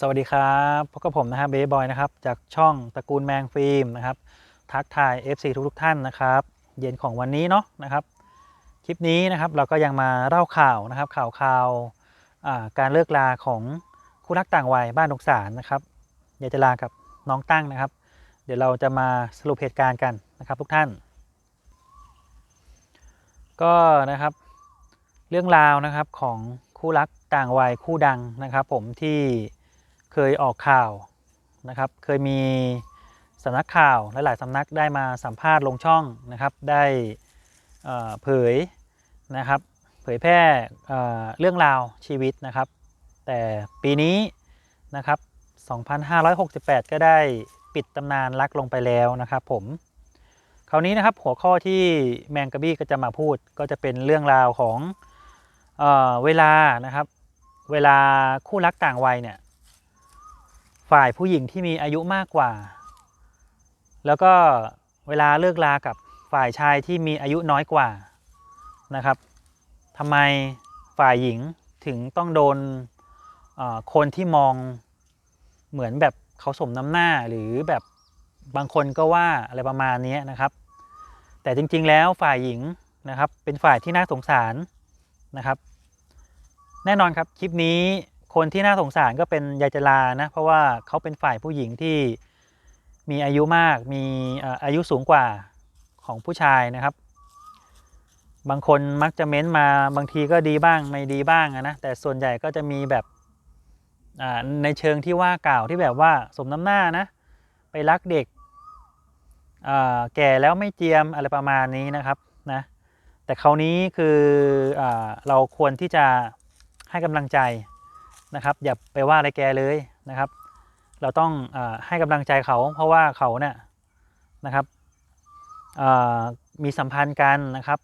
สวัสดีครับพบกับผมนะครับเบย์บอยนะครับจากช่องตระกูลแมงฟิล์มนะครับทักทาย FC ทุกๆท่านนะครับ เย็นของวันนี้เนาะนะครับ คลิปนี้นะครับเราก็ยังมาเล่าข่าวนะครับ ข่าวข่าวาการเลิกลาของคู่รักต่างวัยบ้านดงสารนะครับยายจลากับน้องตั้งนะครับ เดี๋ยวเราจะมาสรุปเหตุการณ์กันนะครับ ทุกท่าน ก็นะครับ เรื่องราวนะครับของคู่รักต่างวัยคู่ดังนะครับ ผมที่ เคยออกข่าวนะครับ เคยมีสำนักข่าวหลาย ๆสำนักได้มาสัมภาษณ์ลงช่องนะครับ ได้เผยนะครับ เผยแพร่เอ่อเรื่องราวชีวิตนะครับ แต่ปีนี้นะครับ 2568 ก็ได้ปิดตำนานรักลงไปแล้วนะครับ ผม คราวนี้นะครับหัวข้อที่แมงกะบี้ก็จะมาพูดก็จะเป็นเรื่องราวของเออเวลานะครับ เวลาคู่รักต่างวัยเนี่ย ฝ่ายผู้หญิงที่มีอายุมากกว่า แล้วก็เวลาเลิกลากับฝ่ายชายที่มีอายุน้อยกว่านะครับทำไมฝ่ายหญิงถึงต้องโดนคนที่มองเหมือนแบบเขาสมน้ำหน้าหรือแบบบางคนก็ว่าอะไรประมาณนี้นะครับ แต่จริงๆแล้วฝ่ายหญิงนะครับเป็นฝ่ายที่น่าสงสารนะครับ แน่นอนครับคลิปนี้ คนที่น่าสงสารก็เป็นยายจลานะ เพราะว่าเขาเป็นฝ่ายผู้หญิงที่มีอายุมาก มีอายุสูงกว่าของผู้ชายนะครับ บางคนมักจะเม้นมาบางทีก็ดีบ้างไม่ดีบ้างนะ แต่ส่วนใหญ่ก็จะมีแบบในเชิงที่ว่ากล่าวที่แบบว่าสมน้ำหน้านะ ไปรักเด็กแก่แล้วไม่เจียมอะไรประมาณนี้นะครับนะ แต่คราวนี้คืออเราควรที่จะให้กำลังใจ นะครับอย่าไปว่าอะไรแกเลยนะครับ เราต้องอให้กำลังใจเขา เพราะว่าเขาเนี่ยนะครับมีสัมพันธ์กันนะครับ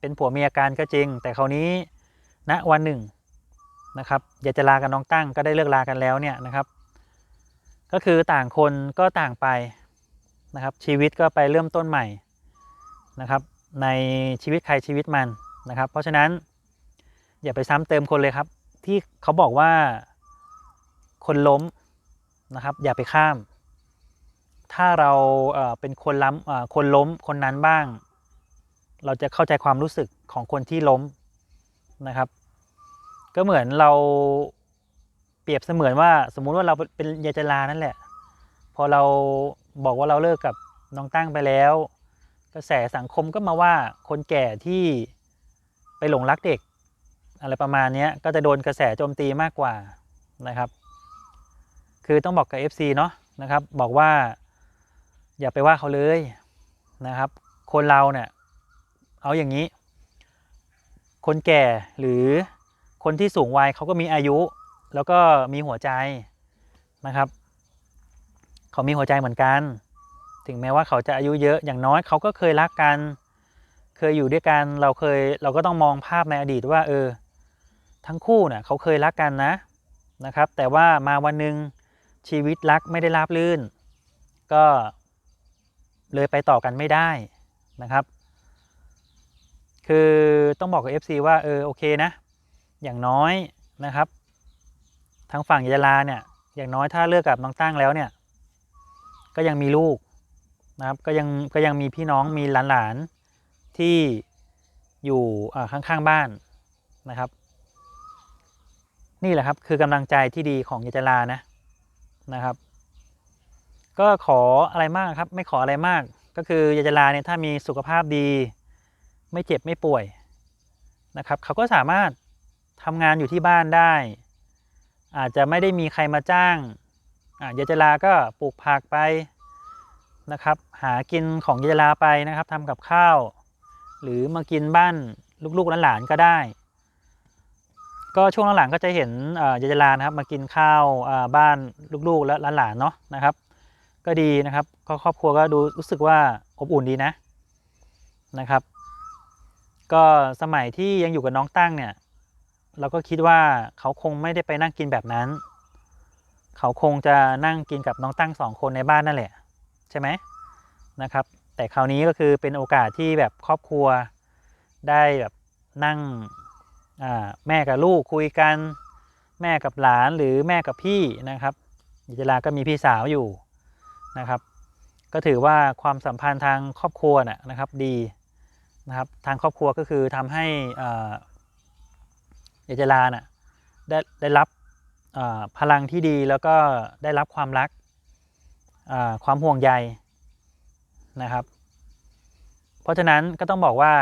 เป็นผัวเมียกันก็จริง แต่คราวนี้ณวันหนึ่งนะครับอยากจะลากับน้องตั้งก็ได้เลิกลากันแล้วเนี่ยนะครับ ก็คือต่างคนก็ต่างไปนะครับ ชีวิตก็ไปเริ่มต้นใหม่นะครับ ในชีวิตใครชีวิตมันนะครับ เพราะฉะนั้นอย่าไปซ้ำเติมคนเลยครับ ที่เขาบอกว่าคนล้มนะครับ อย่าไปข้าม ถ้าเราเป็นคนล้ำคนล้มคนนั้นบ้าง เราจะเข้าใจความรู้สึกของคนที่ล้มนะครับ ก็เหมือนเราเปรียบเสมือนว่า สมมุติว่าเราเป็นยายจลานั่นแหละ พอเราบอกว่าเราเลิกกับน้องตั้งไปแล้ว กระแสสังคมก็มาว่าคนแก่ที่ไปหลงรักเด็ก อะไรประมาณนี้ก็จะโดนกระแสโจมตีมากกว่านะครับ คือต้องบอกกับ FC เนาะนะครับ บอกว่าอย่าไปว่าเขาเลยนะครับ คนเราเนี่ยเอาอย่างนี้ คนแก่หรือคนที่สูงวัยเขาก็มีอายุ แล้วก็มีหัวใจนะครับ เขามีหัวใจเหมือนกัน ถึงแม้ว่าเขาจะอายุเยอะอย่างน้อยเขาก็เคยรักกัน เคยอยู่ด้วยกันเราเคยเราก็ต้องมองภาพในอดีตว่าเออ ทั้งคู่เนี่ยเขาเคยรักกันนะนะครับ แต่ว่ามาวันหนึ่งชีวิตรักไม่ได้ราบรื่น ก็เลยไปต่อกันไม่ได้นะครับ คือต้องบอกกับ FC ว่าเออโอเคนะ อย่างน้อยนะครับ ทางฝั่งยาลาเนี่ยอย่างน้อยถ้าเลิกกับน้องตั้งแล้วเนี่ย ก็ยังมีลูกนะครับ ก็ยังก็ยังมีพี่น้องมีหลานๆที่อยู่ข้างๆบ้านนะครับ นี่แหละครับคือกำลังใจที่ดีของยายจลานะนะครับ ก็ขออะไรมากครับ ไม่ขออะไรมาก ก็คือยายจลาเนี่ยถ้ามีสุขภาพดี ไม่เจ็บไม่ป่วยนะครับเขาก็สามารถทำงานอยู่ที่บ้านได้ อาจจะไม่ได้มีใครมาจ้างอะยายจลาก็ปลูกผักไปนะครับ หากินของยายจลาไปนะครับทำกับข้าว หรือมากินบ้านลูกๆหลานๆก็ได้ ก็ช่วงหลังๆก็จะเห็นเอ่อยายลานะครับมากินข้าวบ้านลูกๆ และหลานๆเนาะนะครับ ก็ดีนะครับก็ครอบครัวก็ดูรู้สึกว่าอบอุ่นดีนะนะครับ ก็สมัยที่ยังอยู่กับน้องตั้งเนี่ย เราก็คิดว่าเขาคงไม่ได้ไปนั่งกินแบบนั้น เขาคงจะนั่งกินกับน้องตั้งสองคนในบ้านนั่นแหละ ใช่ไหมนะครับ แต่คราวนี้ก็คือเป็นโอกาสที่แบบครอบครัวได้แบบนั่ง แม่กับลูกคุยกัน แม่กับหลานหรือแม่กับพี่นะครับยายจราก็มีพี่สาวอยู่นะครับ ก็ถือว่าความสัมพันธ์ทางครอบครัวน่ะนะครับดีนะครับทางครอบครัวก็คือทำให้ยายจราน่ะได้ได้รับพลังที่ดีแล้วก็ได้รับความรักความห่วงใยนะครับ เพราะฉะนั้นก็ต้องบอกว่า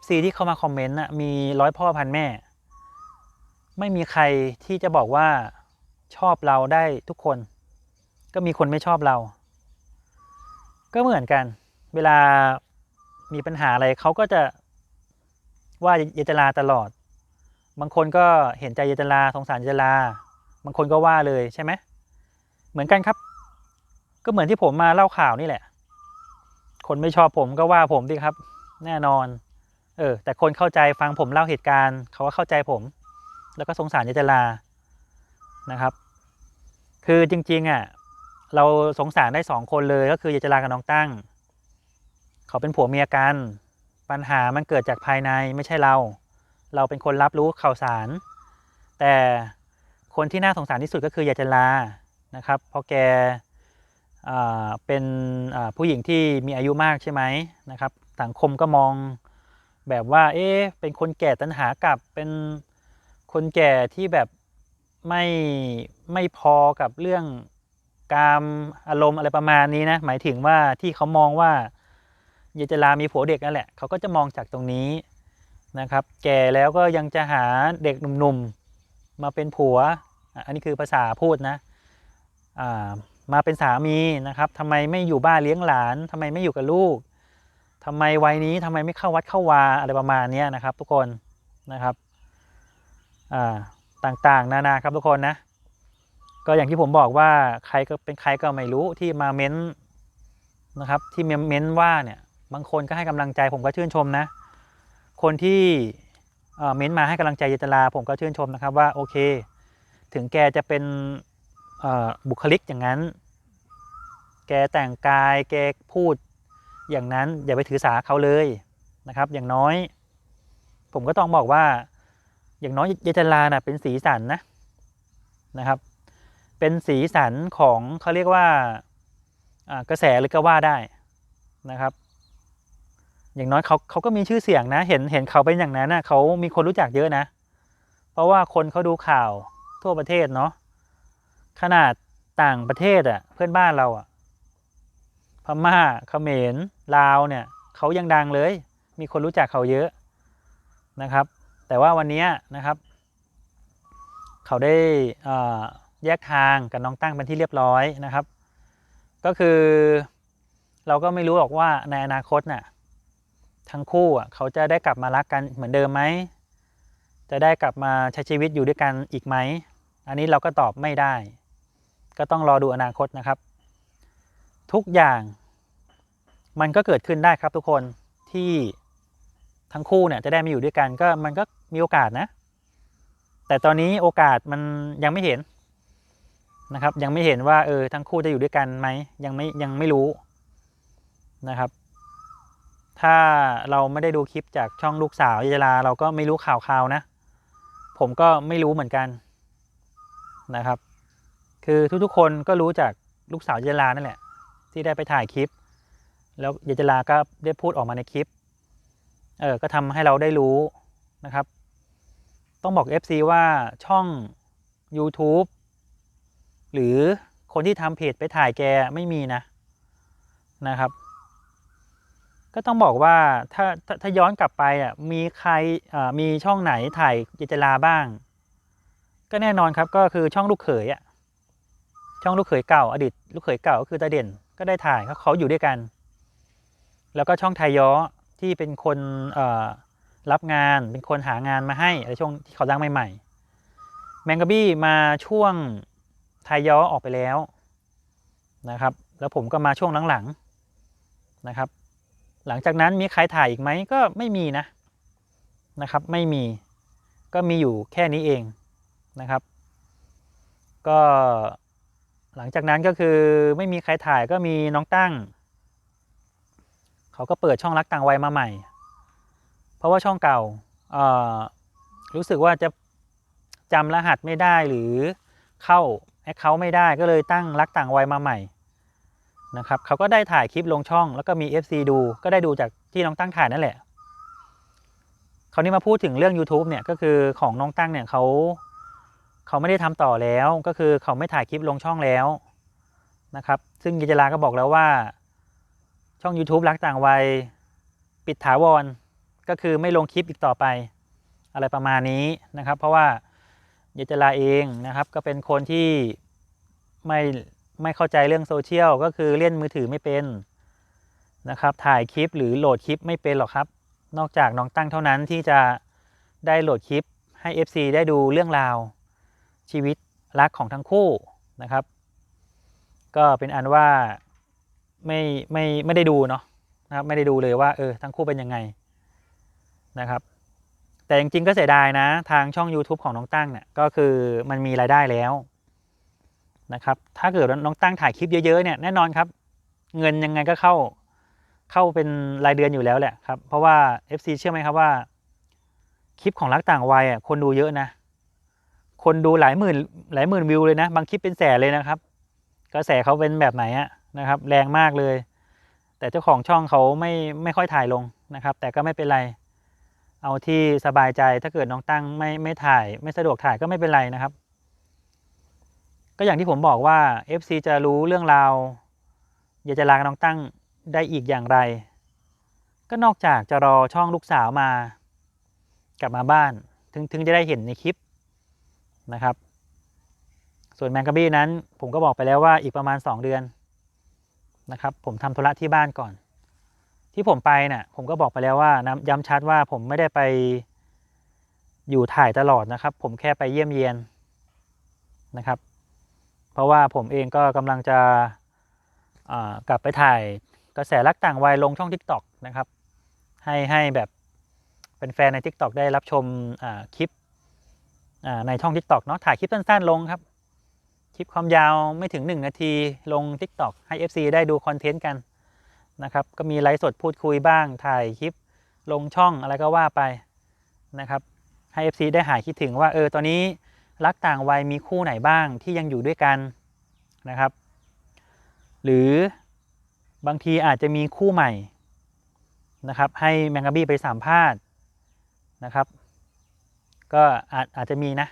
FC ที่เข้ามาคอมเมนต์น่ะมีร้อยพ่อพันแม่ ไม่มีใครที่จะบอกว่าชอบเราได้ทุกคน ก็มีคนไม่ชอบเรา ก็เหมือนกัน เวลามีปัญหาอะไรเขาก็จะว่าเยจลาตลอด บางคนก็เห็นใจเยจลาสงสารเยจลา บางคนก็ว่าเลยใช่ไหมเหมือนกันครับ ก็เหมือนที่ผมมาเล่าข่าวนี่แหละ คนไม่ชอบผมก็ว่าผมดิครับ แน่นอน เออแต่คนเข้าใจฟังผมเล่าเหตุการณ์เขาก็เข้าใจผม แล้วก็สงสารเยจลานะครับ คือจริงๆอะเราสงสารได้สองคนเลยก็คือเยจลากับน้องตั้ง เขาเป็นผัวเมียกัน ปัญหามันเกิดจากภายในไม่ใช่เรา เราเป็นคนรับรู้ข่าวสาร แต่คนที่น่าสงสารที่สุดก็คือเยจลานะครับเพราะแกอ่าเป็นอ่าผู้หญิงที่มีอายุมากใช่ไหมนะครับ สังคมก็มอง แบบว่า เอ๊ะเป็นคนแก่ตัณหากลับเป็นคนแก่ที่แบบไม่ไม่พอกับเรื่องการอารมณ์อะไรประมาณนี้นะหมายถึงว่าที่เขามองว่าเยจลามีผัวเด็กนั่นแหละเขาก็จะมองจากตรงนี้นะครับ แก่แล้วก็ยังจะหาเด็กหนุ่มๆมาเป็นผัว อันนี้คือภาษาพูดนะมาเป็นสามีนะครับทำไมไม่อยู่บ้านเลี้ยงหลานทำไมไม่อยู่กับลูก ทำไมวัยนี้ทำไมไม่เข้าวัดเข้าวาอะไรประมาณนี้นะครับ ทุกคนนะครับอ่าต่างๆ นานาครับทุกคนนะ ก็อย่างที่ผมบอกว่าใครก็เป็นใครก็ไม่รู้ที่มาเม้นนะครับ ที่เม้นว่าเนี่ยบางคนก็ให้กำลังใจผมก็ชื่นชมนะ คนที่เม้นมาให้กำลังใจเยตลาผมก็ชื่นชมนะครับว่าโอเค ถึงแกจะเป็นบุคลิกอย่างนั้น แกแต่งกายแกพูด อย่างนั้นอย่าไปถือสาเขาเลยนะครับ อย่างน้อย ผมก็ต้องบอกว่า อย่างน้อยเยตลาน่ะเป็นสีสันนะนะครับ เป็นสีสันของเขาเรียกว่ากระแสเลยก็ว่าได้นะครับ อย่างน้อยเขาเขาก็มีชื่อเสียงนะ เห็นเห็นเขาเป็นอย่างนั้นนะเขามีคนรู้จักเยอะนะ เพราะว่าคนเขาดูข่าวทั่วประเทศเนาะขนาดต่างประเทศอะ่ะเพื่อนบ้านเราอะ่ะพม่าเขมร ลาวเนี่ยเขายังดังเลย มีคนรู้จักเขาเยอะนะครับ แต่ว่าวันนี้นะครับ เขาได้แยกทางกับน้องตั้งเป็นที่เรียบร้อยนะครับ ก็คือเราก็ไม่รู้หรอกว่าในอนาคตน่ะทั้งคู่เขาจะได้กลับมารักกันเหมือนเดิมไหม จะได้กลับมาใช้ชีวิตอยู่ด้วยกันอีกไหม อันนี้เราก็ตอบไม่ได้ ก็ต้องรอดูอนาคตนะครับ ทุกอย่าง มันก็เกิดขึ้นได้ครับทุกคนที่ทั้งคู่เนี่ยจะได้มาอยู่ด้วยกันก็มันก็มีโอกาสนะ แต่ตอนนี้โอกาสมันยังไม่เห็นนะครับ ยังไม่เห็นว่าเออทั้งคู่จะอยู่ด้วยกันไหมยังไม่ยังไม่รู้นะครับ ถ้าเราไม่ได้ดูคลิปจากช่องลูกสาวยายลาเราก็ไม่รู้ข่าวข่าวนะ ผมก็ไม่รู้เหมือนกันนะครับ คือทุกๆคนก็รู้จากลูกสาวยายลานั่นแหละ ที่ได้ไปถ่ายคลิป แล้วเยายลาก็ได้พูดออกมาในคลิป เออ ก็ทำให้เราได้รู้นะครับ ต้องบอก FC ว่าช่อง YouTube หรือคนที่ทำเพจไปถ่ายแกไม่มีนะนะครับ ก็ต้องบอกว่าถ้าถ้าถ้าย้อนกลับไปอะมีใครอ่ามีช่องไหนถ่ายเยจลาบ้าง ก็แน่นอนครับก็คือช่องลูกเขยอะช่องลูกเขยเก่าอดีตลูกเขยเก่าก็คือตาเด่นก็ได้ถ่ายเขาเขาอยู่ด้วยกัน แล้วก็ช่องไทยย้อที่เป็นคนรับงาน เป็นคนหางานมาให้ในช่วงที่เขาดังใหม่ๆ แมงกะบี้มาช่วงไทยย้อออกไปแล้วนะครับ แล้วผมก็มาช่วงหลังๆนะครับ หลังจากนั้นมีใครถ่ายอีกไหมก็ไม่มีนะนะครับ ไม่มีก็มีอยู่แค่นี้เองนะครับ ก็หลังจากนั้นก็คือไม่มีใครถ่ายก็มีน้องตั้ง เขาก็เปิดช่องรักต่างวัยมาใหม่ เพราะว่าช่องเก่าเออรู้สึกว่าจะจำรหัสไม่ได้หรือเข้าแอคเคาท์ไม่ได้ก็เลยตั้งรักต่างวัยมาใหม่นะครับเขาก็ได้ถ่ายคลิปลงช่อง แล้วก็มี FC ดูก็ได้ดูจากที่น้องตั้งถ่ายนั่นแหละคราวนี้มาพูดถึงเรื่อง YouTube เนี่ยก็คือของน้องตั้งเนี่ยเขาเขาไม่ได้ทำต่อแล้วก็คือเขาไม่ถ่ายคลิปลงช่องแล้วนะครับ ซึ่งกิจลาก็บอกแล้วว่า ช่อง YouTube รักต่างวัย ปิดถาวร ก็คือไม่ลงคลิปอีกต่อไป อะไรประมาณนี้นะครับ เพราะว่าเยจลาเองนะครับ ก็เป็นคนที่ไม่ไม่เข้าใจเรื่องโซเชียลก็คือเล่นมือถือไม่เป็นนะครับ ถ่ายคลิปหรือโหลดคลิปไม่เป็นหรอกครับ นอกจากน้องตั้งเท่านั้นที่จะได้โหลดคลิปให้ FC ได้ดูเรื่องราว ชีวิตรักของทั้งคู่นะครับ ก็เป็นอันว่า ไม่ไม่ไม่ได้ดูเนาะนะครับไม่ได้ดูเลยว่าเออทั้งคู่เป็นยังไงนะครับ แต่จริงๆก็เสียดายนะ ทางช่อง YouTube ของน้องตั้งเนี่ยก็คือมันมีรายได้แล้วนะครับถ้าเกิดน้องตั้งถ่ายคลิปเยอะๆเนี่ยแน่นอนครับ เงินยังไงก็เข้าเข้าเป็นรายเดือนอยู่แล้วแหละครับเพราะว่า FC เชื่อไหมครับว่า คลิปของรักต่างวัยอะคนดูเยอะนะ คนดูหลายหมื่นหลายหมื่นวิวเลยนะ บางคลิปเป็นแสนเลยนะครับ กระแสเขาเป็นแบบไหนอะ นะครับ แรงมากเลย แต่เจ้าของช่องเขาไม่ไม่ค่อยถ่ายลงนะครับ แต่ก็ไม่เป็นไร เอาที่สบายใจถ้าเกิดน้องตั้งไม่ไม่ถ่าย ไม่สะดวกถ่ายก็ไม่เป็นไรนะครับ ก็อย่างที่ผมบอกว่า FC จะรู้เรื่องราวอยากจะลากน้องตั้งได้อีกอย่างไร ก็นอกจากจะรอช่องลูกสาวมา กลับมาบ้านถึงถึงจะได้เห็นในคลิปนะครับ ส่วนแมงกะบี้นั้นผมก็บอกไปแล้วว่าอีกประมาณ 2 เดือน นะครับ ผมทำธุระที่บ้านก่อน ที่ผมไปน่ะ ผมก็บอกไปแล้วว่านะย้ำชัดว่าผมไม่ได้ไปอยู่ถ่ายตลอดนะครับ ผมแค่ไปเยี่ยมเยียนนะครับ เพราะว่าผมเองก็กำลังจะกลับไปถ่ายกระแสรักต่างวัยลงช่อง TikTok นะครับ ให้ให้แบบเป็นแฟนใน TikTok ได้รับชมคลิปในช่อง TikTok เนาะถ่ายคลิปสั้นๆลงครับ คลิปความยาวไม่ถึง 1 นาทีลง TikTok ให้ FC ได้ดูคอนเทนต์กันนะครับก็มีไลฟ์สดพูดคุยบ้าง ถ่ายคลิปลงช่องอะไรก็ว่าไปนะครับให้ FC ได้หายคิดถึงว่าเออตอนนี้รักต่างวัยมีคู่ไหนบ้างที่ยังอยู่ด้วยกันนะครับ หรือบางทีอาจจะมีคู่ใหม่นะครับให้แมงกะบี้ไปสัมภาษณ์นะครับ ก็อาจอาจจะมีนะ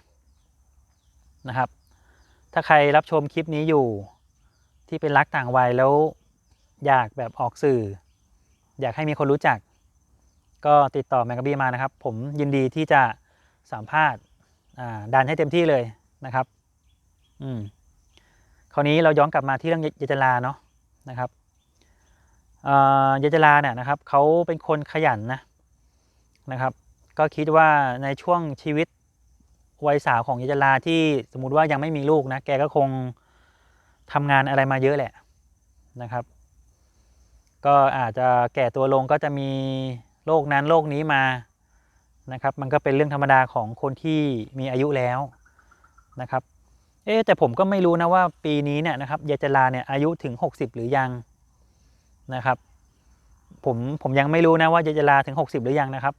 นะครับ ถ้าใครรับชมคลิปนี้อยู่ ที่เป็นรักต่างวัยแล้วอยากแบบออกสื่อ อยากให้มีคนรู้จัก ก็ติดต่อแมงกะบี้มานะครับ ผมยินดีที่จะสัมภาษณ์ดันให้เต็มที่เลยนะครับ อืมคราวนี้เราย้อนกลับมาที่เรื่องเยจลาเนาะนะครับเออเยจลาเนี่ยนะครับเขาเป็นคนขยันนะนะครับ ก็คิดว่าในช่วงชีวิต วัยสาวของยจลาที่สมมติว่ายังไม่มีลูกนะ แกก็คงทำงานอะไรมาเยอะแหละนะครับ ก็อาจจะแก่ตัวลงก็จะมีโรคนั้นโรคนี้มานะครับ มันก็เป็นเรื่องธรรมดาของคนที่มีอายุแล้วนะครับ เอ๊แต่ผมก็ไม่รู้นะว่าปีนี้เนี่ยนะครับยายจลาเนี่ยอายุถึง 60 หรือยังนะครับ ผมผมยังไม่รู้นะว่ายายจลาถึง 60 หรือยังนะครับ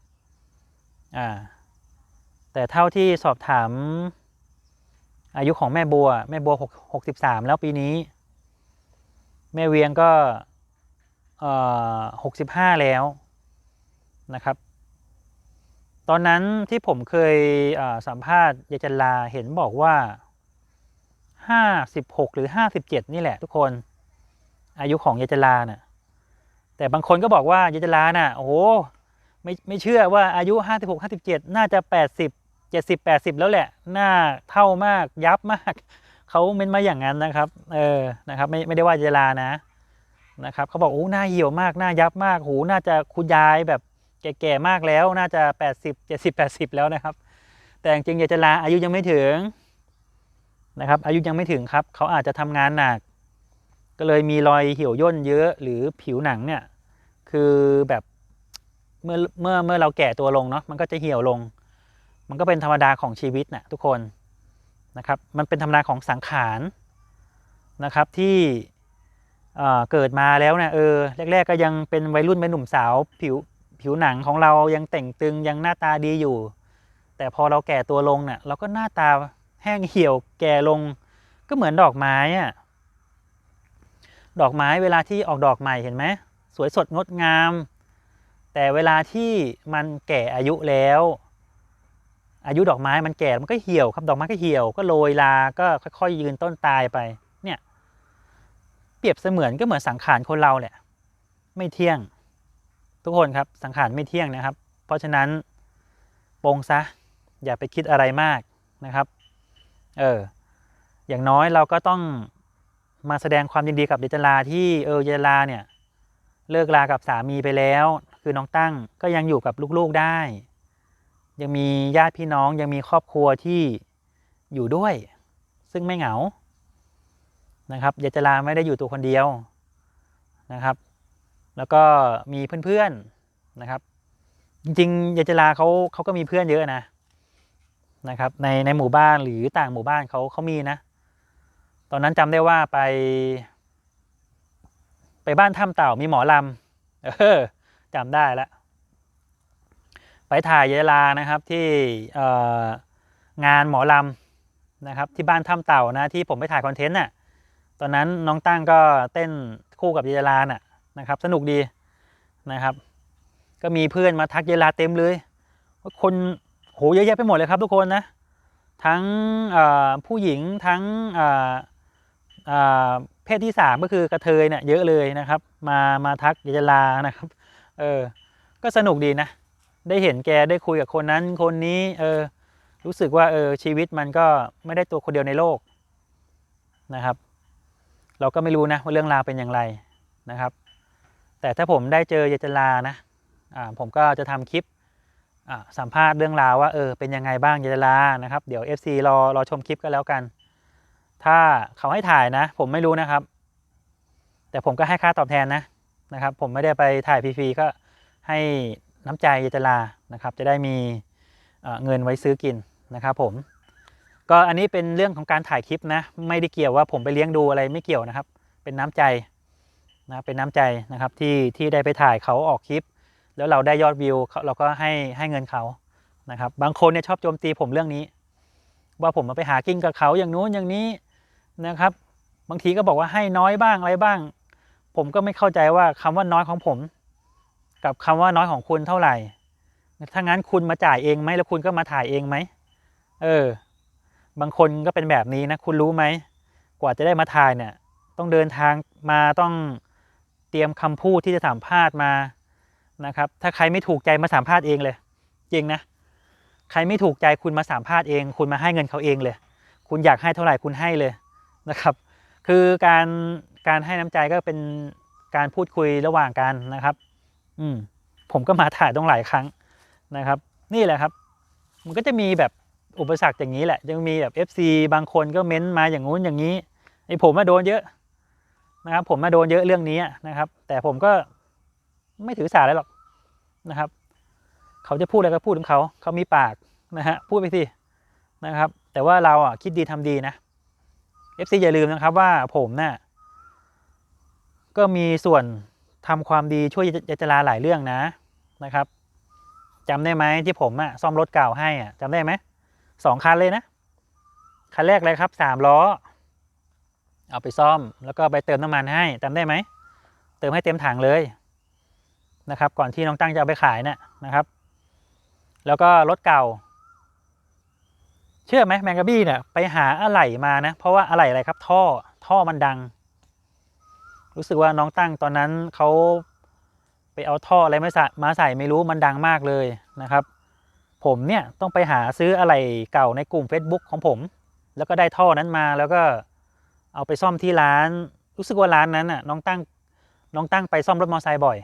อ่า แต่เท่าที่สอบถามอายุของแม่บัว แม่บัว6 63แล้วปีนี้ แม่เวียงก็เอ่อ65แล้วนะครับ ตอนนั้นที่ผมเคยสัมภาษณ์ยายจันลาเห็นบอกว่า56หกหรือ57นี่แหละทุกคน อายุของยายจันลาน่ะแต่บางคนก็บอกว่ายายจันลาน่ะโอ้โหไม่ไม่เชื่อว่าอายุ56 57น่าจะ80 70 80 แล้วแหละ หน้าเท่ามากยับมาก เขาเม้นมาอย่างนั้นนะครับ เออ นะครับ ไม่ไม่ได้ว่ายายจันลานะ นะครับเขาบอกโอ้หน้าเหี่ยวมาก หน้ายับมาก หูน่าจะคุณยายแบบแก่ๆมากแล้ว น่าจะ 80 70 80 แล้วนะครับ แต่จริงๆยายจันลาอายุยังไม่ถึงนะครับ อายุยังไม่ถึงครับ เขาอาจจะทำงานหนัก ก็เลยมีรอยเหี่ยวย่นเยอะหรือผิวหนังเนี่ย คือแบบเมื่อเมื่อเมื่อเราแก่ตัวลงเนาะ มันก็จะเหี่ยวลง มันก็เป็นธรรมดาของชีวิตนะทุกคนนะครับ มันเป็นธรรมดาของสังขารนะครับที่เกิดมาแล้วเนี่ยเออแรกๆก็ยังเป็นวัยรุ่นเป็นหนุ่มสาวผิวผิวหนังของเรายังแต่งตึงยังหน้าตาดีอยู่ แต่พอเราแก่ตัวลงเนี่ยเราก็หน้าตาแห้งเหี่ยวแก่ลงก็เหมือนดอกไม้อะดอกไม้เวลาที่ออกดอกใหม่เห็นไหมสวยสดงดงาม แต่เวลาที่มันแก่อายุแล้ว อายุดอกไม้มันแก่มันก็เหี่ยวครับ ดอกไม้ก็เหี่ยวก็โรยลา ก็ค่อยๆยืนต้นตายไป เนี่ย เปรียบเสมือนก็เหมือนสังขารคนเราแหละ ไม่เที่ยง ทุกคนครับ สังขารไม่เที่ยงนะครับ เพราะฉะนั้นปรงซะ อย่าไปคิดอะไรมากนะครับ เออ อย่างน้อยเราก็ต้องมาแสดงความยินดีกับเยจลาที่เออเยจลาเนี่ย เลิกลากับสามีไปแล้ว คือน้องตั้งก็ยังอยู่กับลูกๆได้ ยังมีญาติพี่น้องยังมีครอบครัวที่อยู่ด้วย ซึ่งไม่เหงานะครับเยจลาไม่ได้อยู่ตัวคนเดียวนะครับ แล้วก็มีเพื่อนๆนะครับ จริงๆเยจลาเขาเขาก็มีเพื่อนเยอะนะนะครับ ในในหมู่บ้านหรือต่างหมู่บ้านเขาเขามีนะ ตอนนั้นจำได้ว่าไป ไปบ้านถ้ำเต่ามีหมอลำเออจำได้แล้ว ไปถ่ายเยลานะครับที่งานหมอลำนะครับที่บ้านถ้ำเต่านะที่ผมไปถ่ายคอนเทนต์น่ะตอนนั้นน้องตั้งก็เต้นคู่กับเยลาน่ะนะครับสนุกดีนะครับ ก็มีเพื่อนมาทักเยลาเต็มเลยคนโหเยอะแยะไปหมดเลยครับทุกคนนะทั้งผู้หญิงทั้งเอ่อเอ่อเพศที่สามก็คือกระเทยเนี่ยเยอะเลยนะครับ มามาทักเยลานะครับเออก็สนุกดีนะ ได้เห็นแกได้คุยกับคนนั้นคนนี้ เออ รู้สึกว่าเออชีวิตมันก็ไม่ได้ตัวคนเดียวในโลกนะครับ เราก็ไม่รู้นะว่าเรื่องราวเป็นอย่างไรนะครับ แต่ถ้าผมได้เจอเยจลานะอ่าผมก็จะทำคลิปอ่าสัมภาษณ์เรื่องราวว่าเออเป็นยังไงบ้างเยจลานะครับ เดี๋ยว FC รอรอชมคลิปก็แล้วกัน ถ้าเขาให้ถ่ายนะ ผมไม่รู้นะครับ แต่ผมก็ให้ค่าตอบแทนนะนะครับ ผมไม่ได้ไปถ่ายฟรีๆก็ให้ น้ำใจเยจลานะครับ จะได้มีเงินไว้ซื้อกินนะครับผมก็อันนี้เป็นเรื่องของการถ่ายคลิปนะ ไม่ได้เกี่ยวว่าผมไปเลี้ยงดูอะไรไม่เกี่ยวนะครับ เป็นน้ำใจนะเป็นน้ำใจนะครับที่ที่ได้ไปถ่ายเขาออกคลิป แล้วเราได้ยอดวิวเขาเราก็ให้ให้เงินเขานะครับ บางคนเนี่ยชอบโจมตีผมเรื่องนี้ ว่าผมมาไปหากินกับเขาอย่างนู้นอย่างนี้นะครับ บางทีก็บอกว่าให้น้อยบ้างอะไรบ้าง ผมก็ไม่เข้าใจว่าคำว่าน้อยของผม กับคำว่าน้อยของคุณเท่าไหร่ ถ้างั้นคุณมาจ่ายเองไหมแล้วคุณก็มาถ่ายเองไหม เออ บางคนก็เป็นแบบนี้นะ คุณรู้ไหม กว่าจะได้มาถ่ายเนี่ย ต้องเดินทางมาต้องเตรียมคำพูดที่จะสัมภาษณ์มา นะครับ ถ้าใครไม่ถูกใจมาสัมภาษณ์เองเลย จริงนะ ใครไม่ถูกใจคุณมาสัมภาษณ์เอง คุณมาให้เงินเขาเองเลย คุณอยากให้เท่าไหร่คุณให้เลยนะครับ คือการการให้น้ำใจก็เป็นการพูดคุยระหว่างกันนะครับ อืมผมก็มาถ่ายต้องหลายครั้งนะครับ นี่แหละครับ มันก็จะมีแบบอุปสรรคอย่างนี้แหละยังมีแบบ FC บางคนก็เม้นมาอย่างงู้นอย่างนี้ไอ้ผมมาโดนเยอะนะครับ ผมมาโดนเยอะเรื่องนี้นะครับ แต่ผมก็ไม่ถือสาอะไรหรอกนะครับ เขาจะพูดอะไรก็พูดของเขา เขามีปากนะฮะพูดไปสินะครับ แต่ว่าเราอะคิดดีทำดีนะ FC อย่าลืมนะครับว่าผมเนี่ยก็มีส่วน ทำความดีช่วยยายจราหลายเรื่องนะนะครับจำได้ไหมที่ผมอะซ่อมรถเก่าให้อะจำได้ไหมสองคันเลยนะ คันแรกเลยครับสามล้อ เอาไปซ่อมแล้วก็ไปเติมน้ำมันให้จำได้ไหมเติมให้เต็มถังเลยนะครับ ก่อนที่น้องตั้งจะเอาไปขายเนี่ยนะครับ แล้วก็รถเก่า เชื่อไหมแมงกะบี้เนี่ยไปหาอะไหล่มานะ เพราะว่าอะไหล่อะไรครับ ท่อท่อมันดัง รู้สึกว่าน้องตั้งตอนนั้นเขาไปเอาท่ออะไรมาใส่มาใส่ไม่รู้มันดังมากเลยนะครับ ผมเนี่ยต้องไปหาซื้ออะไหล่เก่าในกลุ่ม Facebook ของผม แล้วก็ได้ท่อนั้นมาแล้วก็เอาไปซ่อมที่ร้าน รู้สึกว่าร้านนั้นน่ะน้องตั้งน้องตั้งไปซ่อมรถมอเตอร์ไซค์บ่อย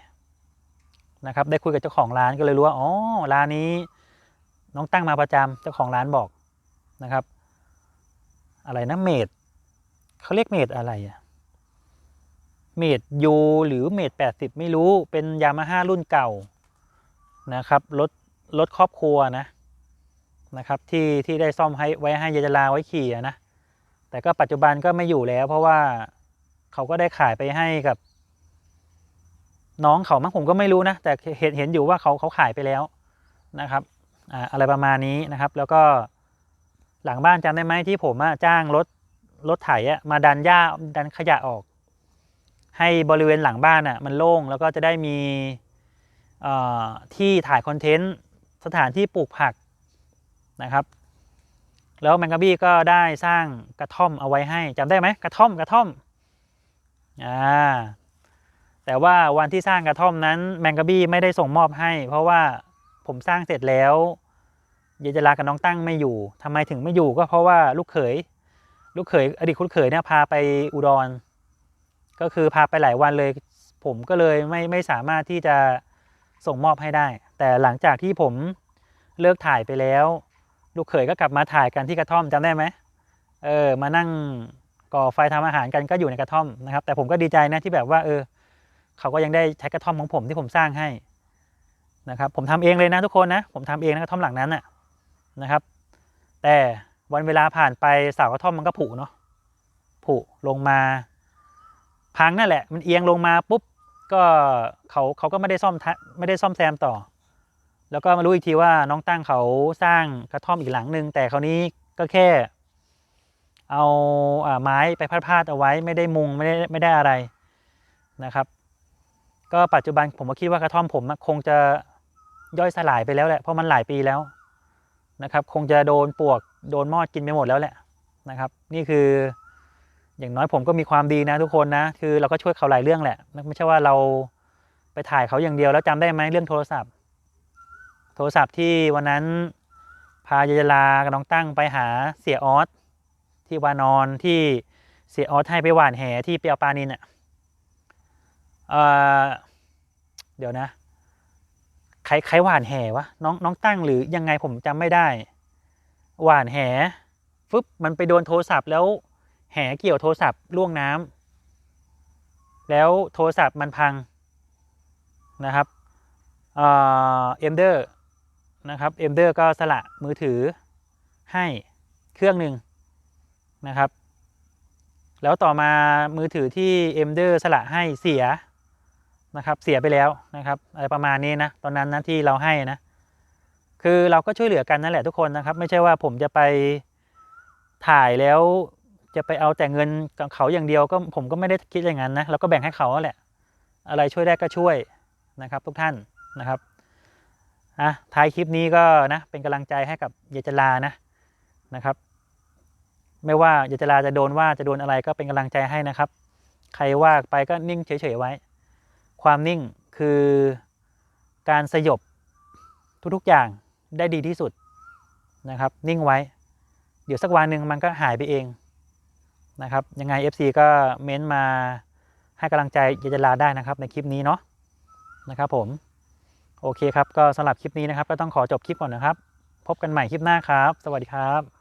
นะครับได้คุยกับเจ้าของร้านก็เลยรู้ว่าอ๋อร้านนี้ น้องตั้งมาประจำเจ้าของร้านบอกนะครับ อะไรนะเมดเขาเรียกเมดอะไรอะ เมดยูหรือเมดแปดสิบไม่รู้เป็นยามาฮ่ารุ่นเก่านะครับรถรถครอบครัวนะนะครับที่ที่ได้ซ่อมให้ไว้ให้ยายจลาไว้ขี่นะแต่ก็ปัจจุบันก็ไม่อยู่แล้ว เพราะว่าเขาก็ได้ขายไปให้กับ น้องเขามั้งผมก็ไม่รู้นะแต่เห็นเห็นอยู่ว่าเขาเขาขายไปแล้วนะครับอ่าอะไรประมาณนี้นะครับ แล้วก็หลังบ้านจำได้ไหมที่ผมจ้างรถรถไถมาดันหญ้าดันขยะออก ให้บริเวณหลังบ้านอะมันโล่งแล้วก็จะได้มีที่ถ่ายคอนเทนต์สถานที่ปลูกผักนะครับ แล้วแมงกะบี้ก็ได้สร้างกระท่อมเอาไว้ให้จำได้ไหมกระท่อมกระท่อมอ่าแต่ว่าวันที่สร้างกระท่อมนั้นแมงกะบี้ไม่ได้ส่งมอบให้ เพราะว่าผมสร้างเสร็จแล้วเยายจรากับน้องตั้งไม่อยู่ทำไมถึงไม่อยู่ก็เพราะว่าลูกเขย ลูกเขยอดีตคุณเขยเนี่ยพาไปอุดร ก็คือพาไปหลายวันเลย ผมก็เลยไม่ไม่สามารถที่จะส่งมอบให้ได้ แต่หลังจากที่ผมเลิกถ่ายไปแล้ว ลูกเขยก็กลับมาถ่ายกันที่กระท่อมจำได้ไหมเออมานั่งก่อไฟทำอาหารกันก็อยู่ในกระท่อมนะครับ แต่ผมก็ดีใจนะที่แบบว่า เออ เขาก็ยังได้ใช้กระท่อมของผมที่ผมสร้างให้นะครับ ผมทำเองเลยนะทุกคนนะ ผมทำเองนะกระท่อมหลังนั้นน่ะนะครับ แต่วันเวลาผ่านไปเสากระท่อมมันก็ผุเนาะผุลงมา พังนั่นแหละ มันเอียงลงมาปุ๊บก็เขาเขาก็ไม่ได้ซ่อมไม่ได้ซ่อมแซมต่อ แล้วก็มารู้อีกทีว่าน้องตั้งเขาสร้างกระท่อมอีกหลังหนึ่งแต่คราวนี้ก็แค่ เอาอไม้ไปพาดๆเอาไว้ไม่ได้มุงไม่ได้ไม่ได้อะไรนะครับ ก็ปัจจุบันผมก็คิดว่ากระท่อมผมคงจะย่อยสลายไปแล้วแหละเพราะมันหลายปีแล้วนะครับ คงจะโดนปวกโดนมอดกินไปหมดแล้วแหละนะครับ นี่คือ อย่างน้อยผมก็มีความดีนะทุกคนนะ คือเราก็ช่วยเขาหลายเรื่องแหละ ไม่ใช่ว่าเราไปถ่ายเขาอย่างเดียวแล้วจำได้ไหมเรื่องโทรศัพท์ โทรศัพท์ที่วันนั้นพายายลากับน้องตั้งไปหาเสียออสที่วานอนที่เสียออสให้ไปหว่านแหที่เปียวปานินอะเออเดี๋ยวนะ ใครใครหว่านแหวะน้องน้องตั้งหรือยังไงผมจำไม่ได้ หว่านแหฟึบมันไปโดนโทรศัพท์แล้ว แหเกี่ยวโทรศัพท์ล่วงน้ำแล้วโทรศัพท์มันพังนะครับเอ็มเดอร์นะครับเอ็มเดอร์ก็สละมือถือให้เครื่องหนึ่งนะครับ แล้วต่อมามือถือที่เอ็มเดอร์สละให้เสียนะครับเสียไปแล้วนะครับอะไรประมาณนี้นะตอนนั้นนะที่เราให้นะคือเราก็ช่วยเหลือกันนั่นแหละทุกคนนะครับ ไม่ใช่ว่าผมจะไปถ่ายแล้ว จะไปเอาแต่เงินกับเขาอย่างเดียวก็ผมก็ไม่ได้คิดอย่างนั้นนะเราก็แบ่งให้เขาแหละ อะไรช่วยได้ก็ช่วยนะครับ ทุกท่านนะครับอะท้ายคลิปนี้ก็นะเป็นกำลังใจให้กับเยจลานะนะครับ ไม่ว่าเยจลาจะโดนว่าจะโดนอะไรก็เป็นกำลังใจให้นะครับ ใครว่าไปก็นิ่งเฉยๆไว้ ความนิ่งคือการสยบทุกๆอย่างได้ดีที่สุดนะครับ นิ่งไว้ เดี๋ยวสักวันหนึ่งมันก็หายไปเอง นะครับยังไง FC ก็เม้นมาให้กำลังใจเยายจลาได้นะครับในคลิปนี้เนาะนะครับผมโอเคครับก็สำหรับคลิปนี้นะครับ ก็ต้องขอจบคลิปก่อนนะครับ พบกันใหม่คลิปหน้าครับ สวัสดีครับ